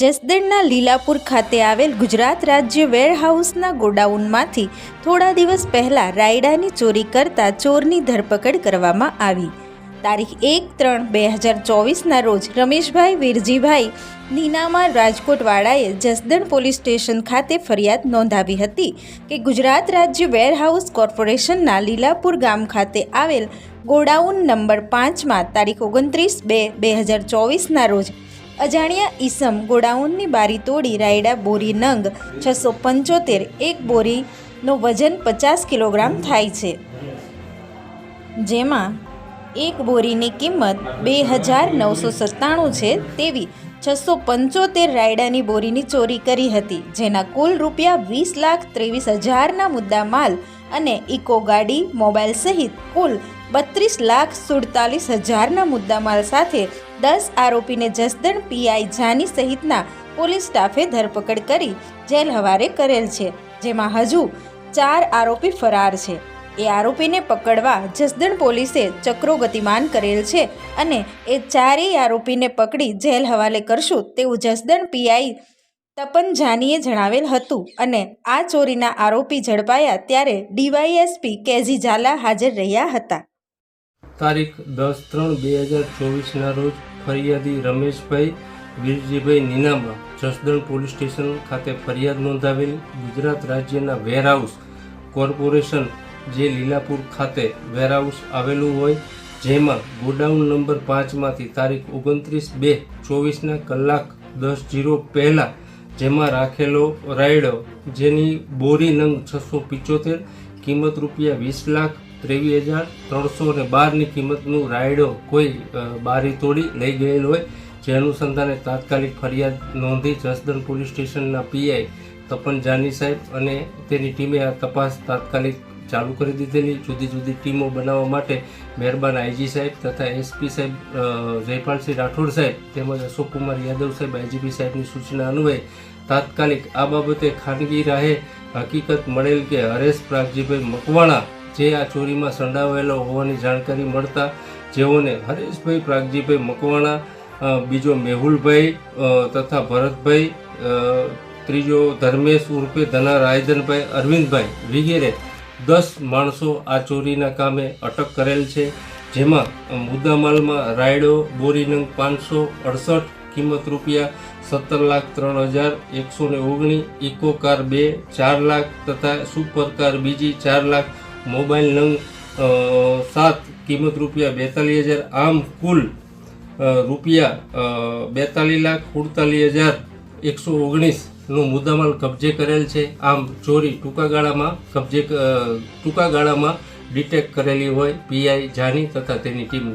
જસદણના લીલાપુર ખાતે આવેલ ગુજરાત રાજ્ય વેરહાઉસના ગોડાઉનમાંથી થોડા દિવસ પહેલા રાયડાની ચોરી કરતા ચોરની ધરપકડ કરવામાં આવી. તારીખ એક ત્રણ બે હજાર ચોવીસના રોજ રમેશભાઈ વીરજીભાઈ નીનામાં રાજકોટવાળાએ જસદણ પોલીસ સ્ટેશન ખાતે ફરિયાદ નોંધાવી હતી કે ગુજરાત રાજ્ય વેરહાઉસ કોર્પોરેશનના લીલાપુર ગામ ખાતે આવેલ ગોડાઉન નંબર પાંચમાં તારીખ ઓગણત્રીસ બે બે હજાર ચોવીસના રોજ અજાણ્યા ઈસમ ગોડાઉનની બારી તોડી રાયડા બોરી નંગ છસો પંચોતેર એક બોરીનો વજન પચાસ કિલોગ્રામ થાય છે. જેમાં એક બોરીની કિંમત બે હજાર નવસો સત્તાણું છે તેવી છસો પંચોતેર રાયડાની બોરીની ચોરી કરી હતી, જેના કુલ રૂપિયા વીસ લાખ ત્રેવીસ હજારના મુદ્દા માલ અને ઇકો ગાડી, મોબાઈલ સહિત કુલ બત્રીસ લાખ સુડતાલીસ હજારના મુદ્દામાલ સાથે દસ આરોપીને જસદણ પીઆઈ જાની સહિતના પોલીસ સ્ટાફે ધરપકડ કરી જેલ હવારે કરેલ છે, જેમાં હજુ ચાર આરોપી ફરાર છે. એ આરોપીને પકડવા જસદણ પોલીસે ચક્રો ગતિમાન કરેલ છે અને એ ચારેય આરોપીને પકડી જેલ હવાલે કરશું તેવું જસદણ પીઆઈ તપન જાનીએ જણાવેલ હતું અને આ ચોરીના આરોપી ઝડપાયા ત્યારે ડીવાયએસપી કેજી ઝાલા હાજર રહ્યા હતા. તારીખ દસ ત્રણ બે હજાર ચોવીસના રોજ ફરિયાદી રમેશભાઈ વીરજીભાઈ નીનામા જસદણ પોલીસ સ્ટેશન ખાતે ફરિયાદ નોંધાવેલ ગુજરાત રાજ્યના વેરહાઉસ કોર્પોરેશન જે લીલાપુર ખાતે વેરહાઉસ આવેલું હોય, જેમાં ગોડાઉન નંબર પાંચમાંથી તારીખ ઓગણત્રીસ બે ચોવીસના કલાક દસ જીરો પહેલાં જેમાં રાખેલો રાયડો જેની બોરી નંગ છસો પિચોતેર, કિંમત રૂપિયા વીસ લાખ ત્રેવીસ હજાર ત્રણસો ને બારની કિંમતનું રાયડો કોઈ બારી તોડી લઈ ગયેલ હોય, જે અનુસંધાને તાત્કાલિક ફરિયાદ નોંધી જસદણ પોલીસ સ્ટેશનના પીઆઈ તપન જાની સાહેબ અને તેની ટીમે આ તપાસ તાત્કાલિક ચાલુ કરી દીધેલી. જુદી જુદી ટીમો બનાવવા માટે મહેરબાન આઈજી સાહેબ તથા એસપી સાહેબ જયપાલસિંહ રાઠોડ સાહેબ તેમજ અશોકકુમાર યાદવ સાહેબ આઈજીપી સાહેબની સૂચના અન્વયે તાત્કાલિક આ બાબતે ખાનગી રાહે હકીકત મળેલ કે હરેશ પ્રાગજીભાઈ મકવાણા જે આ ચોરીમાં સંડાવાયેલો હોવાની જાણકારી મળતા જેઓને હરેશભાઈ પ્રાગજીભાઈ મકવાણા બીજો મેહુલભાઈ તથા ભરતભાઈ ત્રીજો ધર્મેશ ઉર્ફે ધના રાયધનભાઈ અરવિંદભાઈ વગેરે દસ માણસો આ ચોરીના કામે અટક કરેલ છે, જેમાં મુદ્દામાલમાં રાયડો, બોરી નંગ પાંચસો અડસઠ કિંમત રૂપિયા સત્તર લાખ ત્રણ હજાર એકસો ને ઓગણીસ ઇકો કાર બે ચાર લાખ તથા સુપર કાર બીજી ચાર લાખ, મોબાઈલ નંગ સાત કિંમત રૂપિયા બેતાલીસ હજાર, આમ કુલ રૂપિયા બેતાલીસ લાખ સુડતાલીસ હજાર એકસો ઓગણીસનું મુદ્દામાલ કબજે કરેલ છે. આમ ચોરી ટૂંકા ગાળામાં કબજે ટૂંકા ગાળામાં ડિટેક્ટ કરેલી હોય પીઆઈ જાની તથા તેની ટીમ